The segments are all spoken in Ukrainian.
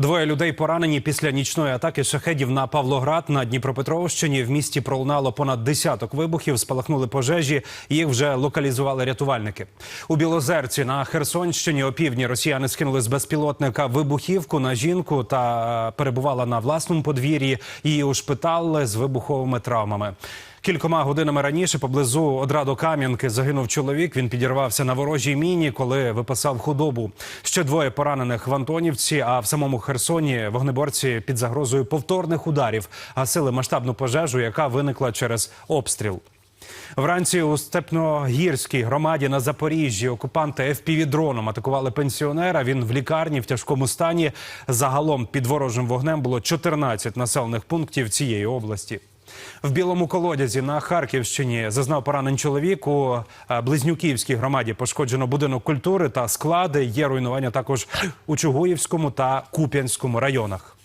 Двоє людей поранені після нічної атаки шахедів на Павлоград на Дніпропетровщині. В місті пролунало понад десяток вибухів, спалахнули пожежі. Їх вже локалізували рятувальники. У Білозерці на Херсонщині опівдні росіяни скинули з безпілотника вибухівку на жінку та е, перебувала на власному подвір'ї. Її ушпитали з вибуховими травмами. Кількома годинами раніше поблизу одраду Кам'янки загинув чоловік. Він підірвався на ворожій міні, коли випасав худобу. Ще двоє поранених в Антонівці. А в самому Херсоні вогнеборці під загрозою повторних ударів гасили масштабну пожежу, яка виникла через обстріл. Вранці у Степногірській громаді на Запоріжжі окупанти FPV-дроном атакували пенсіонера. Він в лікарні в тяжкому стані. Загалом під ворожим вогнем було 14 населених пунктів цієї області. В білому колодязі на Харківщині зазнав поранень чоловік. У е, Близнюківській громаді пошкоджено будинок культури та склади. Є руйнування також у Чугуївському та Куп'янському районах.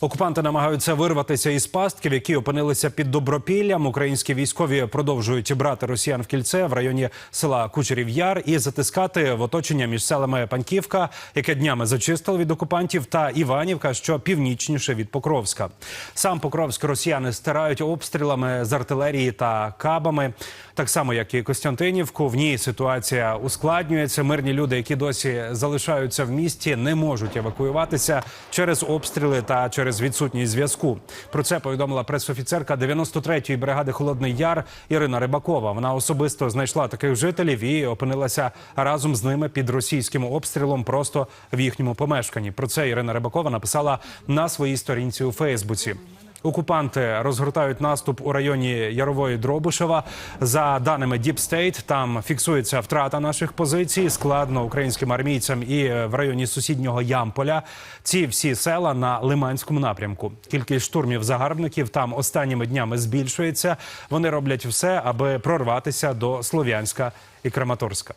Окупанти намагаються вирватися із пастків, які опинилися під добропіллям. Українські військові продовжують брати росіян в кільце в районі села Кучерів Яр і затискати в оточення між селами Паньківка, яке днями зачистили від окупантів, та Іванівка, що північніше від Покровська. Сам Покровськ росіяни стирають обстрілами з артилерії та кабами. Так само, як і Костянтинівку, в ній ситуація ускладнюється. Мирні люди, які досі залишаються в місті, не можуть евакуюватися через обстріли та через відсутність зв'язку. Про це повідомила пресофіцерка 93-ї бригади Холодний Яр Ірина Рибакова. Вона особисто знайшла таких жителів і опинилася разом з ними під російським обстрілом просто в їхньому помешканні. Про це Ірина Рибакова написала на своїй сторінці у Фейсбуці. Окупанти розгортають наступ у районі Ярової Дробишева. За даними Deep State, там фіксується втрата наших позицій. Складно українським армійцям і е, в районі сусіднього Ямполя. Ці всі села на Лиманському напрямку. Кількість штурмів загарбників там останніми днями збільшується. Вони роблять все, аби прорватися до Слов'янська і Краматорська.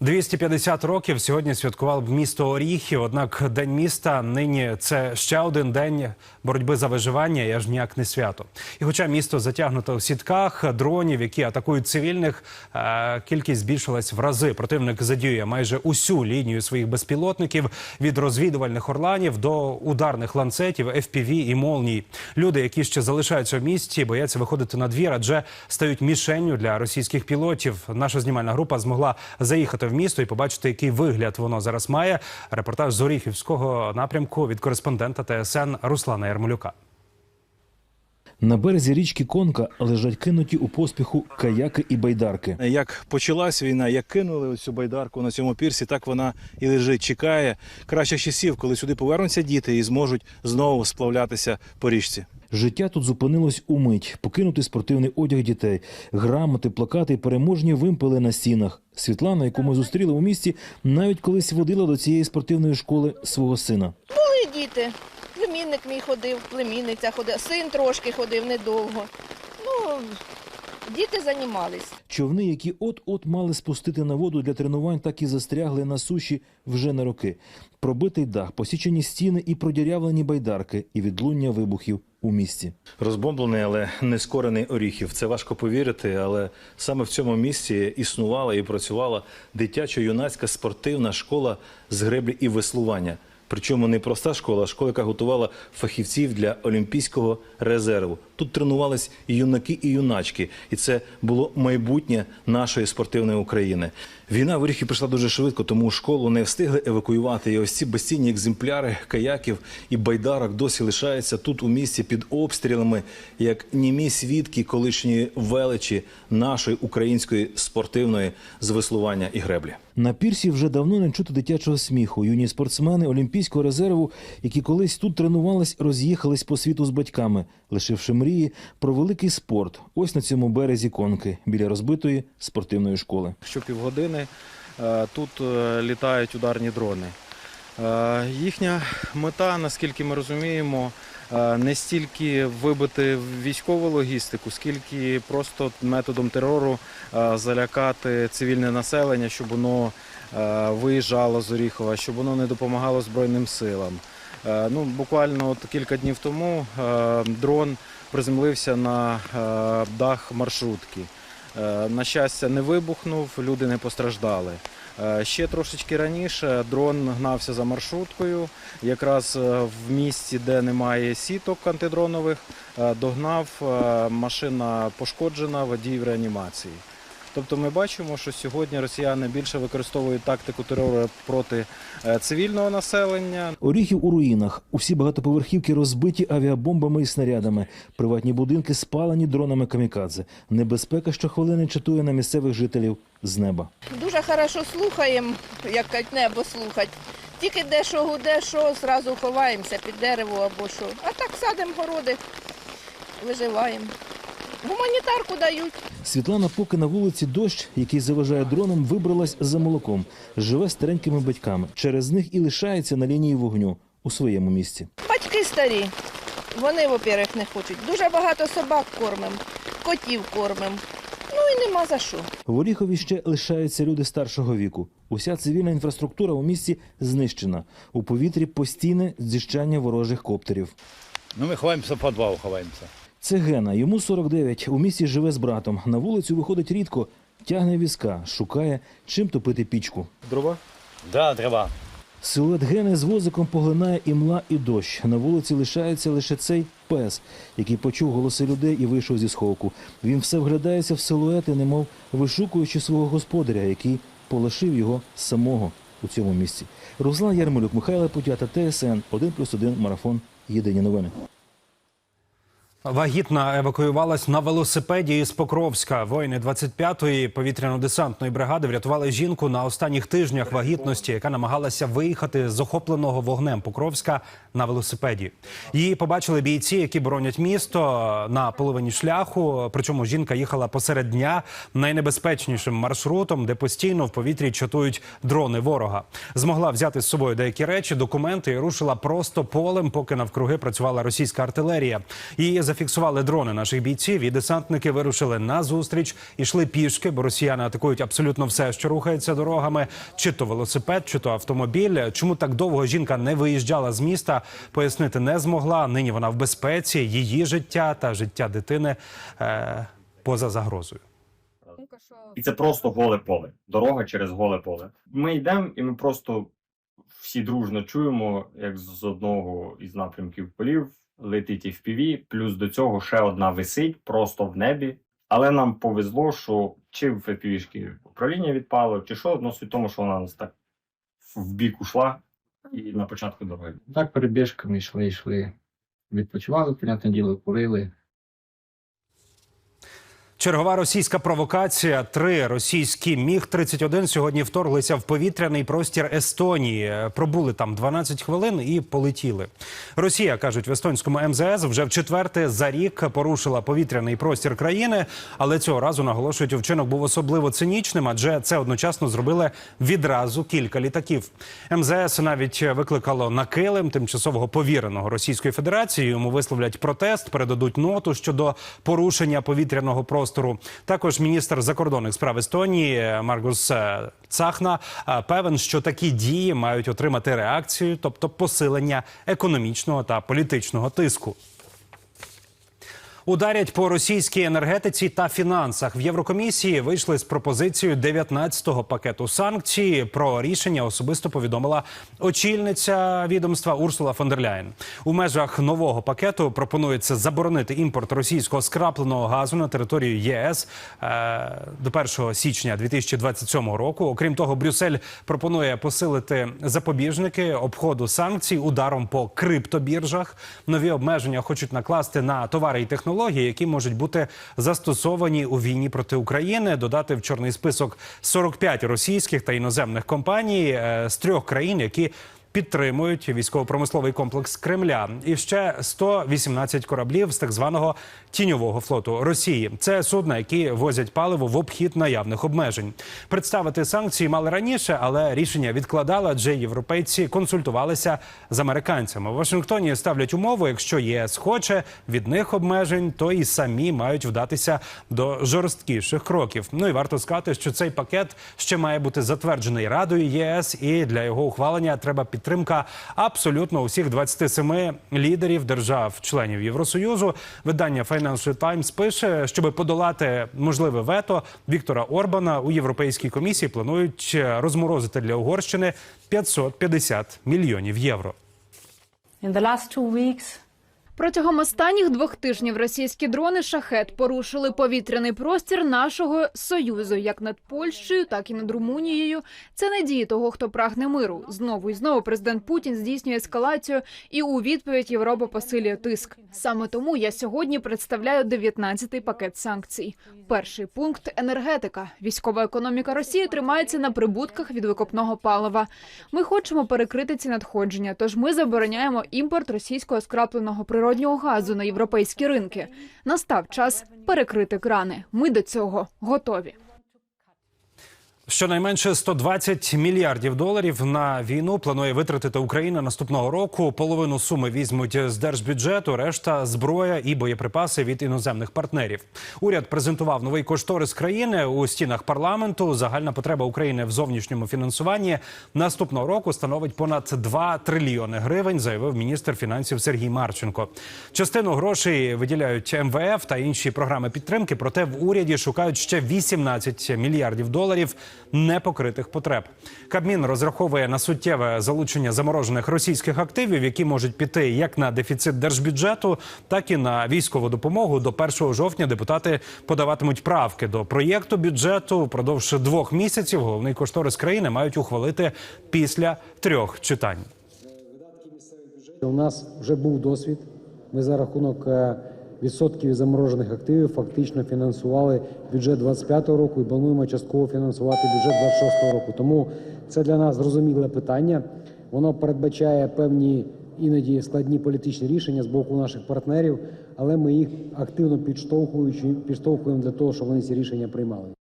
250 років сьогодні святкував місто Оріхів. Однак день міста нині це ще один день боротьби за виживання і аж ніяк не свято. І хоча місто затягнуто в сітках дронів, які атакують цивільних, е, кількість збільшилась в рази. Противник задіює майже усю лінію своїх безпілотників від розвідувальних орланів до ударних ланцетів, FPV і молній. Люди, які ще залишаються в місті, бояться виходити на двір, адже стають мішенню для російських пілотів. Наша знімальна група змогла заїхати в місто і побачити, який вигляд воно зараз має. Репортаж з Оріхівського напрямку від кореспондента ТСН Руслана Ярмолюка. На березі річки Конка лежать кинуті у поспіху каяки і байдарки. Як почалась війна, як кинули цю байдарку на цьому пірсі, так вона і лежить, чекає кращих часів, коли сюди повернуться діти і зможуть знову сплавлятися по річці. Життя тут зупинилось умить, покинутий спортивний одяг дітей, грамоти, плакати, переможні вимпели на стінах. Світлана, яку ми зустріли у місті, навіть колись водила до цієї спортивної школи свого сина. Були діти. Племінник мій ходив, племінниця ходила, син трошки ходив недовго. Ну, діти займались. Човни, які от-от мали спустити на воду для тренувань, так і застрягли на суші вже на роки. Пробитий дах, посічені стіни і продірявлені байдарки, і відлуння вибухів у місті. Розбомблений, але не скорений оріхів. Це важко повірити, але саме в цьому місці існувала і працювала дитячо-юнацька спортивна школа з греблі і веслування. Причому не проста школа, а школа, яка готувала фахівців для олімпійського резерву. Тут тренувались і юнаки, і юначки, і це було майбутнє нашої спортивної України. Війна в Оріхі прийшла дуже швидко, тому школу не встигли евакуювати. І ось ці безцінні екземпляри каяків і байдарок досі лишаються тут у місті під обстрілами, як німі свідки колишньої величі нашої української спортивної звеслування і греблі. На пірсі вже давно не чути дитячого сміху. Юні спортсмени Олімпійського резерву, які колись тут тренувались, роз'їхались по світу з батьками, лишивши мрії про великий спорт. Ось на цьому березі конки біля розбитої спортивної школи. щопівгодини е, тут е, літають ударні дрони. Е, Їхня мета, наскільки ми розуміємо, не стільки вибити військову логістику, скільки просто методом терору залякати цивільне населення, щоб воно виїжджало з Оріхова, щоб воно не допомагало Збройним силам. Ну, буквально от кілька днів тому дрон приземлився на дах маршрутки. Е, На щастя, не вибухнув, люди не постраждали. Е, Ще трошечки раніше дрон гнався за маршруткою. Якраз е, в місці, де немає сіток антидронових, догнав машина пошкоджена, водій в реанімації. Тобто ми бачимо, що сьогодні росіяни більше використовують тактику терору проти е, цивільного населення. Оріхів у руїнах. Усі багатоповерхівки розбиті авіабомбами і снарядами. Приватні будинки спалені дронами камікадзе. Небезпека щохвилини чатує на місцевих жителів з неба. Дуже хорошо слухаємо, як кажуть, небо слухать. Тільки де що гуде, що, зразу ховаємося під дерево або що. А так садимо городи, виживаємо. Гуманітарку дають. Світлана, поки на вулиці дощ, який заважає дронам, вибралась за молоком. Живе старенькими батьками. Через них і лишається на лінії вогню у своєму місці. Батьки старі. Вони, во-первых, не хочуть. Дуже багато собак кормимо, котів кормимо. Ну і нема за що. В Оріхові ще лишаються люди старшого віку. Уся цивільна інфраструктура у місті знищена. У повітрі постійне зіщання ворожих коптерів. Ну, ми ховаємося в підвал, ховаємося. Це Гена. Йому 49. У місті живе з братом. На вулицю виходить рідко, тягне візка, шукає, чим топити пічку. Дрова? Да, треба. Силует Гени з возиком поглинає імла і дощ. На вулиці лишається лише цей пес, який почув голоси людей і вийшов зі сховку. Він все вглядається в силуети, немов вишукуючи свого господаря, який полишив його самого у цьому місці. Руслан Ярмолюк, Михайло Путята, ТСН 1+,1 марафон. Єдині новини. Вагітна евакуювалась на велосипеді із Покровська. Воїни 25-ї повітряно-десантної бригади врятували жінку на останніх тижнях вагітності, яка намагалася виїхати з охопленого вогнем Покровська на велосипеді. Її побачили бійці, які боронять місто на половині шляху. Причому жінка їхала посеред дня найнебезпечнішим маршрутом, де постійно в повітрі чатують дрони ворога. Змогла взяти з собою деякі речі, документи і рушила просто полем, поки навкруги працювала російська артилерія. Її зафіксували дрони наших бійців. І десантники вирушили на зустріч, ішли пішки, бо росіяни атакують абсолютно все, що рухається дорогами, чи то велосипед, чи то автомобіль. Чому так довго жінка не виїжджала з міста? Пояснити не змогла. Нині вона в безпеці. Її життя та життя дитини е, поза загрозою. І це просто голе поле, дорога через голе поле. Ми йдемо, і ми просто всі дружно чуємо, як з одного із напрямків полів летить FPV, плюс до цього ще одна висить просто в небі. Але нам повезло, що чи в FPV-шки управління відпало, чи що, одно суть в тому, що вона нас так в бік ушла і на початку дороги. Так, перебіжками йшли, йшли. Відпочивали, понятне діло, курили. Чергова російська провокація. Три російські міг 31 сьогодні вторглися в повітряний простір Естонії. Пробули там 12 хвилин і полетіли. Росія кажуть в естонському МЗС вже в четверте за рік порушила повітряний простір країни, але цього разу наголошують, вчинок був особливо цинічним, адже це одночасно зробили відразу кілька літаків. МЗС навіть викликало на килим тимчасового повіреного Російської Федерації. Йому висловлять протест, передадуть ноту щодо порушення повітряного простору. Також міністр закордонних справ Естонії Маргус е, Цахна е, певен, що такі дії мають отримати реакцію, тобто посилення економічного та політичного тиску. Ударять по російській енергетиці та фінансах. В Єврокомісії вийшли з пропозицією 19-го пакету санкцій. Про рішення особисто повідомила очільниця відомства Урсула фон. У межах нового пакету пропонується заборонити імпорт російського скрапленого газу на територію ЄС е, до 1 січня 2027 року. Окрім того, Брюссель пропонує посилити запобіжники обходу санкцій ударом по криптобіржах. Нові обмеження хочуть накласти на товари і технології, які можуть бути застосовані у війні проти України. Додати в чорний список 45 російських та іноземних компаній е, з трьох країн, які підтримують військово-промисловий комплекс Кремля, і ще 118 кораблів з так званого тіньового флоту Росії. Це судна, які возять паливо в обхід наявних обмежень. Представити санкції мали раніше, але рішення відкладали, адже європейці консультувалися з американцями. У Вашингтоні ставлять умову, якщо ЄС хоче від них обмежень, то і самі мають вдатися до жорсткіших кроків. Ну і варто сказати, що цей пакет ще має бути затверджений Радою ЄС, і для його ухвалення треба підтримка абсолютно усіх 27 лідерів держав-членів Євросоюзу. Видання Financial Times пише, щоб подолати можливе вето Віктора Орбана у Європейській комісії планують розморозити для Угорщини 550 мільйонів євро. In the last two weeks, Протягом останніх двох тижнів російські дрони шахет порушили повітряний простір нашого союзу, як над Польщею, так і над Румунією. Це не дії того, хто прагне миру. Знову і знову президент Путін здійснює ескалацію, і у відповідь Європа посилює тиск. Саме тому я сьогодні представляю 19-й пакет санкцій. Перший пункт енергетика. Військова економіка Росії тримається на прибутках від викопного палива. Ми хочемо перекрити ці надходження, тож ми забороняємо імпорт російського скрапленого природнього газу на європейські ринки. Настав час перекрити крани. Ми до цього готові. Щонайменше 120 мільярдів доларів на війну планує витратити Україна наступного року. Половину суми візьмуть з держбюджету, решта зброя і боєприпаси від іноземних партнерів. Уряд презентував новий кошторис країни у стінах парламенту. Загальна потреба України в зовнішньому фінансуванні наступного року становить понад 2 трильйони гривень, заявив міністр фінансів Сергій Марченко. Частину грошей виділяють МВФ та інші програми підтримки. Проте в уряді шукають ще 18 мільярдів доларів непокритих потреб. Кабмін розраховує на суттєве залучення заморожених російських активів, які можуть піти як на дефіцит держбюджету, так і на військову допомогу. До 1 жовтня депутати подаватимуть правки до проєкту бюджету. Впродовж двох місяців головний кошторис країни мають ухвалити після трьох читань. У нас вже був досвід. Ми за рахунок е, відсотків заморожених активів фактично фінансували бюджет 25 року і плануємо частково фінансувати бюджет 26 року. Тому це для нас зрозуміле питання. Воно передбачає певні іноді складні політичні рішення з боку наших партнерів, але ми їх активно підштовхуємо для того, щоб вони ці рішення приймали.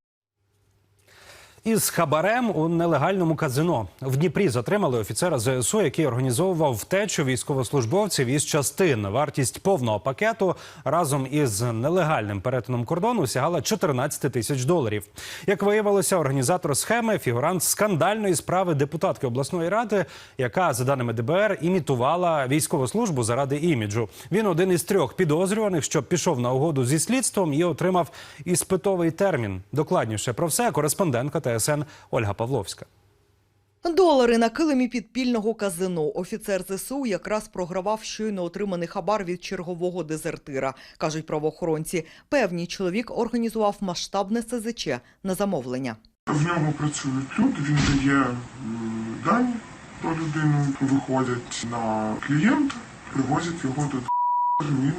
Із хабарем у нелегальному казино в Дніпрі затримали офіцера ЗСУ, який організовував втечу військовослужбовців із частин. Вартість повного пакету разом із нелегальним перетином кордону сягала 14 тисяч доларів. Як виявилося, організатор схеми фігурант скандальної справи депутатки обласної ради, яка за даними ДБР імітувала військову службу заради іміджу. Він один із трьох підозрюваних, що пішов на угоду зі слідством і отримав іспитовий термін. Докладніше про все кореспондентка ТСН Ольга Павловська. Долари на килимі підпільного казино. Офіцер ЗСУ якраз програвав щойно отриманий хабар від чергового дезертира, кажуть правоохоронці. Певні чоловік організував масштабне СЗЧ на замовлення. В нього працюють люди, він дає дані про людину, виходять на клієнта, привозять його до він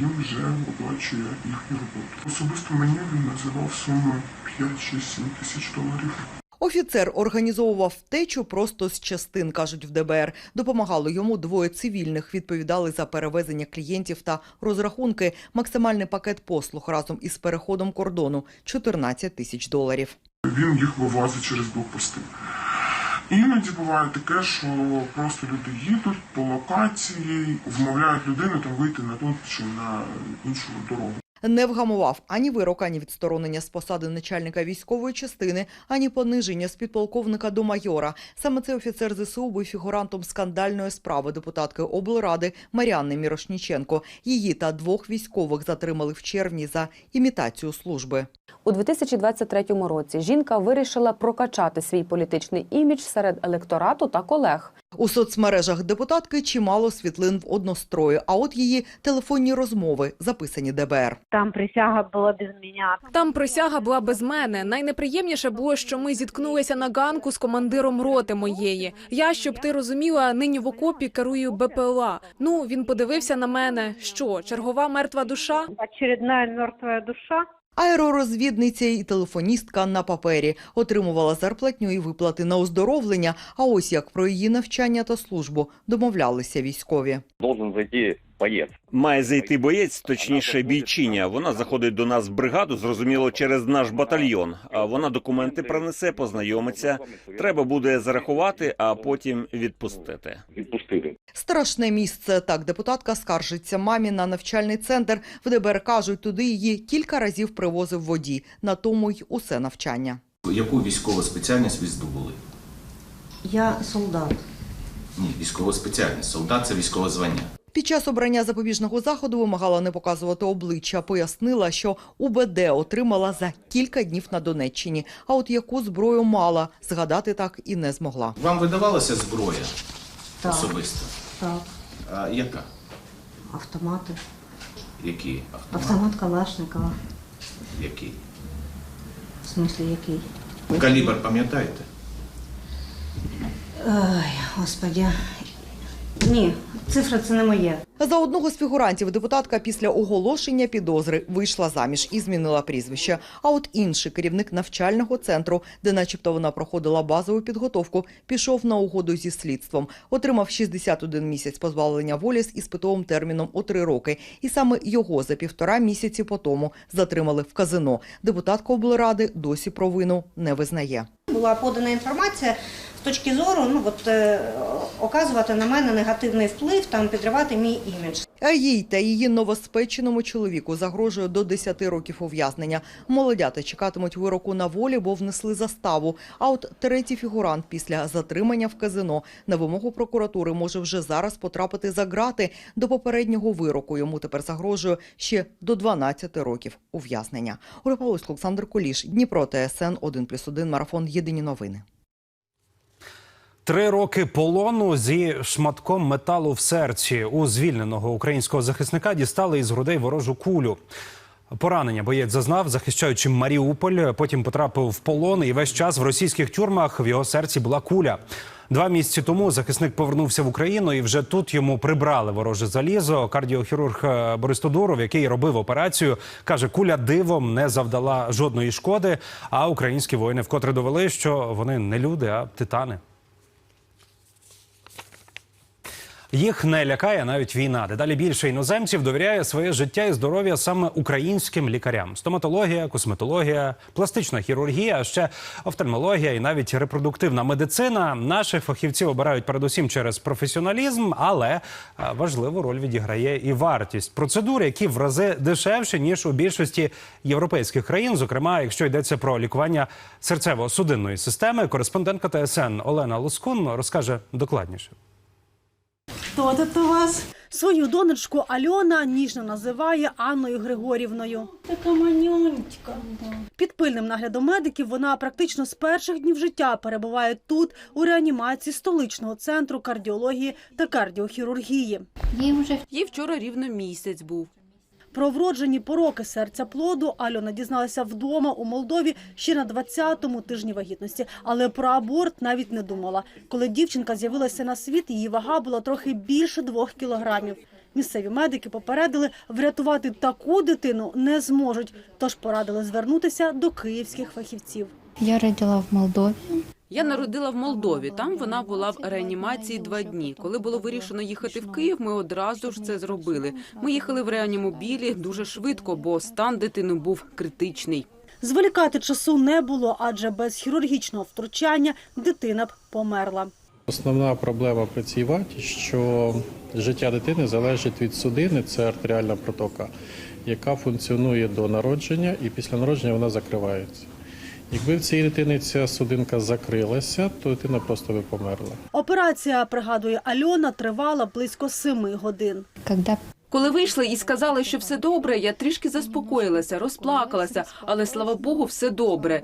їм вже оплачує їхню роботу. Особисто мені він називав суму 5 чи 7 тисяч доларів. Офіцер організовував втечу просто з частин, кажуть в ДБР. Допомагало йому двоє цивільних. Відповідали за перевезення клієнтів та розрахунки. Максимальний пакет послуг разом із переходом кордону 14 тисяч доларів. Він їх вивозить через блокпости. Іноді буває таке, що просто люди їдуть по локації, вмовляють людину там вийти на ту чи на іншу дорогу. Не вгамував ані вирок, ані відсторонення з посади начальника військової частини, ані пониження з підполковника до майора. Саме цей офіцер ЗСУ був фігурантом скандальної справи депутатки облради Маріанни Мірошніченко. Її та двох військових затримали в червні за імітацію служби. у 2023 році жінка вирішила прокачати свій політичний імідж серед електорату та колег. У соцмережах депутатки чимало світлин в однострої, а от її телефонні розмови записані ДБР. Там присяга була без мене. Там присяга була без мене. Найнеприємніше було, що ми зіткнулися на ганку з командиром роти моєї. Я, щоб ти розуміла, нині в окопі керую БПЛА. Ну він подивився на мене. Що чергова мертва душа? Очередна мертва душа. Аеророзвідниця і телефоністка на папері отримувала зарплатню і виплати на оздоровлення. А ось як про її навчання та службу домовлялися військові. Должен зайти боєць. Має зайти боєць, точніше бійчиня. Вона заходить до нас в бригаду, зрозуміло, через наш батальйон. А вона документи принесе, познайомиться. Треба буде зарахувати, а потім відпустити. Відпустити. Страшне місце. Так депутатка скаржиться мамі на навчальний центр. В ДБР кажуть, туди її кілька разів привозив воді. На тому й усе навчання. Яку військову спеціальність ви здобули? Я солдат. Ні, військова спеціальність. Солдат це військове звання. Під час обрання запобіжного заходу вимагала не показувати обличчя. Пояснила, що УБД отримала за кілька днів на Донеччині. А от яку зброю мала, згадати так і не змогла. Вам видавалася зброя Так. особисто? Так, А яка? автомати. Які автомати? Автомат Калашникова. Який? В смислі, який? Калібр пам'ятаєте? Ой, господі. Ні, цифра це не моє. За одного з фігурантів депутатка після оголошення підозри вийшла заміж і змінила прізвище. А от інший керівник навчального центру, де начебто вона проходила базову підготовку, пішов на угоду зі слідством. Отримав 61 місяць позбавлення волі з іспитовим терміном у три роки. І саме його за півтора місяці по тому затримали в казино. Депутатка облради досі провину не визнає. Була подана інформація точки зору, ну от е, оказувати на мене негативний вплив, там підривати мій імідж. А їй та її новоспеченому чоловіку загрожує до 10 років ув'язнення. Молодята чекатимуть вироку на волі, бо внесли заставу. А от третій фігурант після затримання в казино на вимогу прокуратури може вже зараз потрапити за грати. До попереднього вироку йому тепер загрожує ще до 12 років ув'язнення. Олександр Куліш, Дніпро, ТСН 1+,1, Марафон. Єдині новини. Три роки полону зі шматком металу в серці у звільненого українського захисника дістали із грудей ворожу кулю. Поранення боєць зазнав, захищаючи Маріуполь. Потім потрапив в полон і весь час в російських тюрмах в його серці була куля. Два місяці тому захисник повернувся в Україну, і вже тут йому прибрали вороже залізо. Кардіохірург е, Борис Тодуров, який робив операцію, каже, куля дивом не завдала жодної шкоди. А українські воїни вкотре довели, що вони не люди, а титани. Їх не лякає навіть війна. Дедалі більше іноземців довіряє своє життя і здоров'я саме українським лікарям: стоматологія, косметологія, пластична хірургія, а ще офтальмологія і навіть репродуктивна медицина. Наших фахівців обирають передусім через професіоналізм, але е, важливу роль відіграє і вартість процедур, які в рази дешевші ніж у більшості європейських країн. Зокрема, якщо йдеться про лікування серцево-судинної системи, кореспондентка ТСН Олена Лускун розкаже докладніше. Хто тут у вас? Свою донечку Альона ніжно називає Анною Григорівною. Така манюнька. Під пильним наглядом медиків вона практично з перших днів життя перебуває тут, у реанімації столичного центру кардіології та кардіохірургії. Їй вже їй вчора рівно місяць був. Про вроджені пороки серця плоду Альона дізналася вдома у Молдові ще на 20-му тижні вагітності, але про аборт навіть не думала. Коли дівчинка з'явилася на світ, її вага була трохи більше двох кілограмів. Місцеві медики попередили, врятувати таку дитину не зможуть, тож порадили звернутися до київських фахівців. Я родила в Молдові. Я народила в Молдові. Там вона була в реанімації два дні. Коли було вирішено їхати в Київ, ми одразу ж це зробили. Ми їхали в реанімобілі дуже швидко, бо стан дитини був критичний. Зволікати часу не було, адже без хірургічного втручання дитина б померла. Основна проблема при цій ваті, що життя дитини залежить від судини, це артеріальна протока, яка функціонує до народження, і після народження вона закривається. Якби в цій дитини ця судинка закрилася, то дитина просто би померла. Операція, пригадує Альона, тривала близько семи годин. Коли вийшли і сказали, що все добре, я трішки заспокоїлася, розплакалася, але слава Богу, все добре.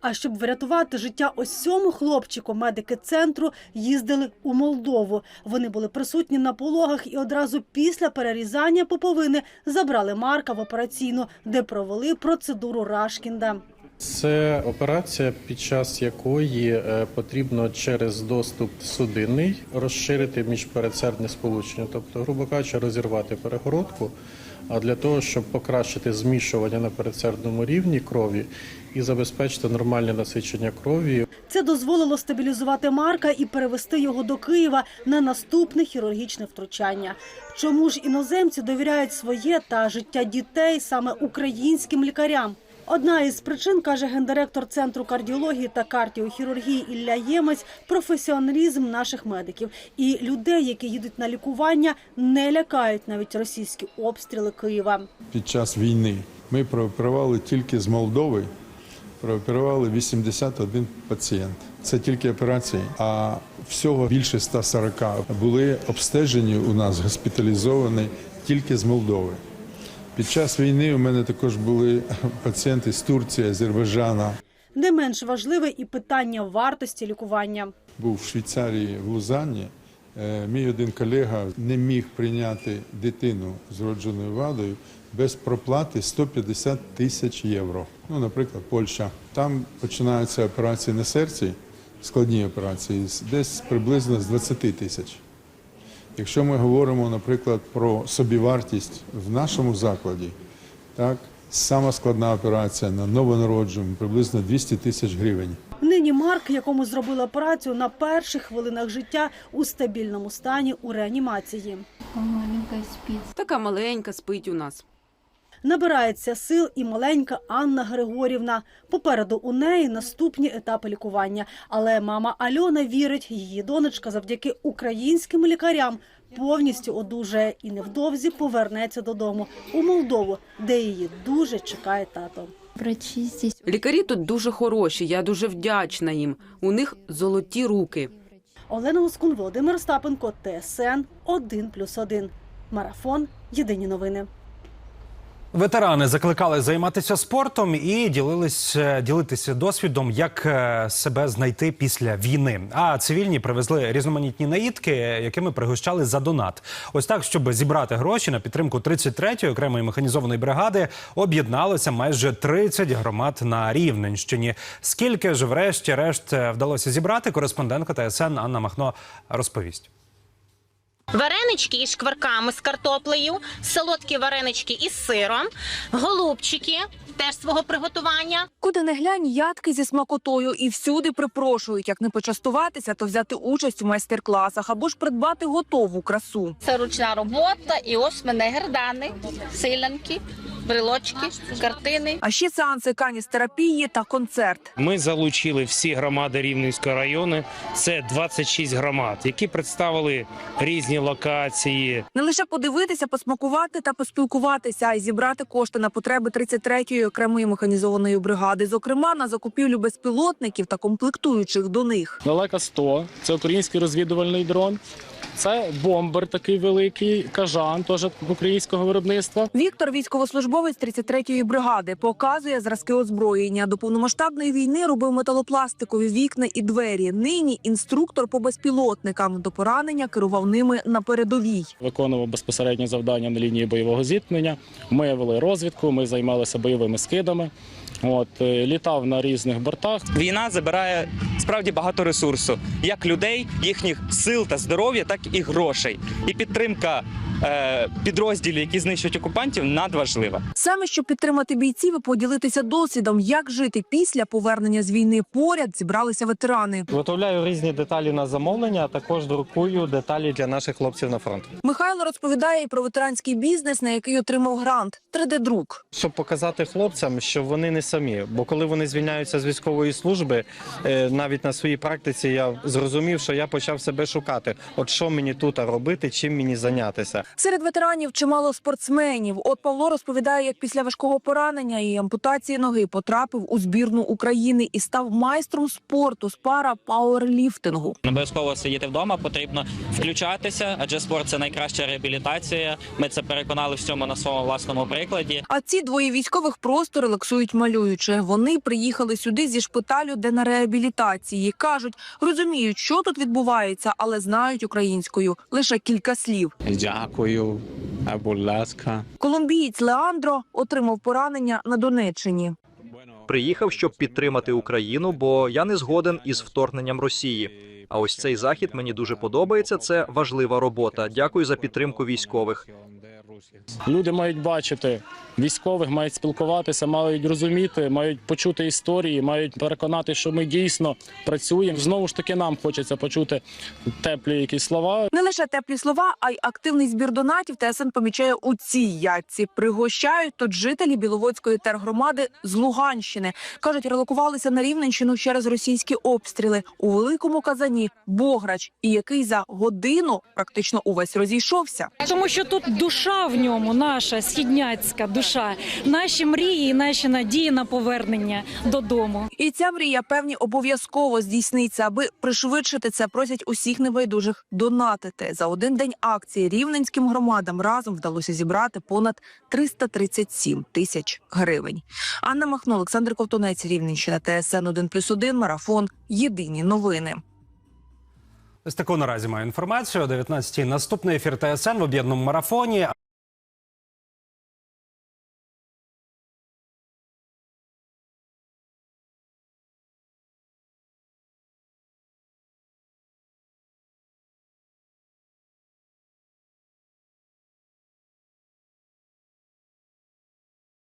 А щоб врятувати життя ось цьому хлопчику, медики центру їздили у Молдову. Вони були присутні на пологах і одразу після перерізання поповини забрали Марка в операційну, де провели процедуру Рашкінда. Це операція, під час якої е, потрібно через доступ судинний розширити міжпередсердне сполучення, тобто, грубо кажучи, розірвати перегородку. А для того, щоб покращити змішування на передсердному рівні крові і забезпечити нормальне насичення крові, Це дозволило стабілізувати Марка і перевести його до Києва на наступне хірургічне втручання. Чому ж іноземці довіряють своє та життя дітей саме українським лікарям? Одна із причин, каже гендиректор центру кардіології та кардіохірургії Ілля Ємець, професіоналізм наших медиків і людей, які їдуть на лікування, не лякають навіть російські обстріли Києва. під час війни. Ми прооперували тільки з Молдови прооперували 81 пацієнт. Це тільки операції, а всього більше 140 були обстежені у нас, госпіталізовані тільки з Молдови. Під час війни у мене також були пацієнти з Турції, Азербайджана. Не менш важливе і питання вартості лікування. Був в Швейцарії в Лузанні. Е, Мій один колега не міг прийняти дитину з родженою вадою без проплати 150 тисяч євро. Ну, наприклад, Польща. Там починаються операції на серці, складні операції, десь приблизно з 20 тисяч. Якщо ми говоримо, наприклад, про собівартість в нашому закладі, так, сама складна операція на новонародженому приблизно 200 тисяч гривень. Нині Марк, якому зробили операцію на перших хвилинах життя у стабільному стані у реанімації. Така маленька спить у нас. Набирається сил і маленька Анна Григорівна. Попереду у неї наступні етапи лікування. Але мама Альона вірить, її донечка завдяки українським лікарям повністю одужає і невдовзі повернеться додому у Молдову, де її дуже чекає тато. Лікарі тут дуже хороші. Я дуже вдячна їм. У них золоті руки. Олена Лоскун, Володимир Остапенко, ТСН 1+,1. Марафон. Єдині новини. Ветерани закликали займатися спортом і ділились е, ділитися досвідом, як е, себе знайти після війни. А цивільні привезли різноманітні наїдки, якими пригощали за донат. Ось так, щоб зібрати гроші на підтримку 33-ї окремої механізованої бригади, об'єдналося майже 30 громад на Рівненщині. Скільки ж, врешті-решт, е, вдалося зібрати? Кореспондентка ТСН Анна Махно розповість. Варенички із шкварками з картоплею, солодкі варенички із сиром, голубчики теж свого приготування. Куди не глянь, ядки зі смакотою і всюди припрошують, як не почастуватися, то взяти участь у майстер-класах або ж придбати готову красу. Це ручна робота, і ось мене гердани, силянки, брелочки, картини. А ще сеанси каністерапії та концерт. Ми залучили всі громади Рівненського району. Це 26 громад, які представили різні локації. Не лише подивитися, посмакувати та поспілкуватися, а й зібрати кошти на потреби 33-ї окремої механізованої бригади, зокрема на закупівлю безпілотників та комплектуючих до них. Лелека 100 – це український розвідувальний дрон. Це бомбер такий великий, кажан, теж українського виробництва. Віктор, військовослужбовець 33-ї бригади, показує зразки озброєння. До повномасштабної війни робив металопластикові вікна і двері. Нині інструктор по безпілотникам. До поранення керував ними на передовій. Виконував безпосередньо завдання на лінії бойового зіткнення. Ми вели розвідку, ми займалися бойовими скидами. От е, літав на різних бортах. Війна забирає справді багато ресурсу, як людей, їхніх сил та здоров'я, так і грошей. І підтримка підрозділів, які знищують окупантів, надважлива. Саме щоб підтримати бійців і поділитися досвідом, як жити після повернення з війни. Поряд зібралися ветерани. Виготовляю різні деталі на замовлення, а також друкую деталі для наших хлопців на фронт. Михайло розповідає і про ветеранський бізнес, на який отримав грант 3D-друк. Щоб показати хлопцям, що вони не самі. Бо коли вони звільняються з військової служби, е, навіть на своїй практиці я зрозумів, що я почав себе шукати. От що мені тут робити, чим мені зайнятися. Серед ветеранів чимало спортсменів. От Павло розповідає, як після важкого поранення і ампутації ноги потрапив у збірну України і став майстром спорту з пара пауерліфтингу. Не обов'язково сидіти вдома, потрібно включатися, адже спорт це найкраща реабілітація. Ми це переконали в цьому на своєму власному прикладі. А ці двоє військових просто релаксують малюючи. Вони приїхали сюди зі шпиталю, де на реабілітації. кажуть, розуміють, що тут відбувається, але знають українською лише кілька слів. Дякую, будь ласка. Колумбієць Леандро отримав поранення на Донеччині. Приїхав, щоб підтримати Україну, бо я не згоден із вторгненням Росії. А ось цей захід мені дуже подобається. Це важлива робота. Дякую за підтримку військових. Люди мають бачити військових, мають спілкуватися, мають розуміти, мають почути історії, мають переконати, що ми дійсно працюємо. Знову ж таки, нам хочеться почути теплі якісь слова. Не лише теплі слова, а й активний збір донатів ТСН помічає у цій ятці. Пригощають тут жителі Біловодської тергромади з Луганщини. Кажуть, релокувалися на Рівненщину через російські обстріли у великому казані Бограч, і який за годину практично увесь розійшовся. Тому що тут душа в ньому наша східняцька душа, наші мрії, і наші надії на повернення додому. І ця мрія певні обов'язково здійсниться, аби пришвидшити це. Просять усіх небайдужих донатити за один день акції рівненським громадам разом вдалося зібрати понад 337 тисяч гривень. Анна Махно, Олександр Ковтунець, Рівненщина, ТСН 1+,1, Марафон. Єдині новини. Ось таку наразі маю інформацію. О 19-й наступний ефір ТСН в об'єднаному марафоні.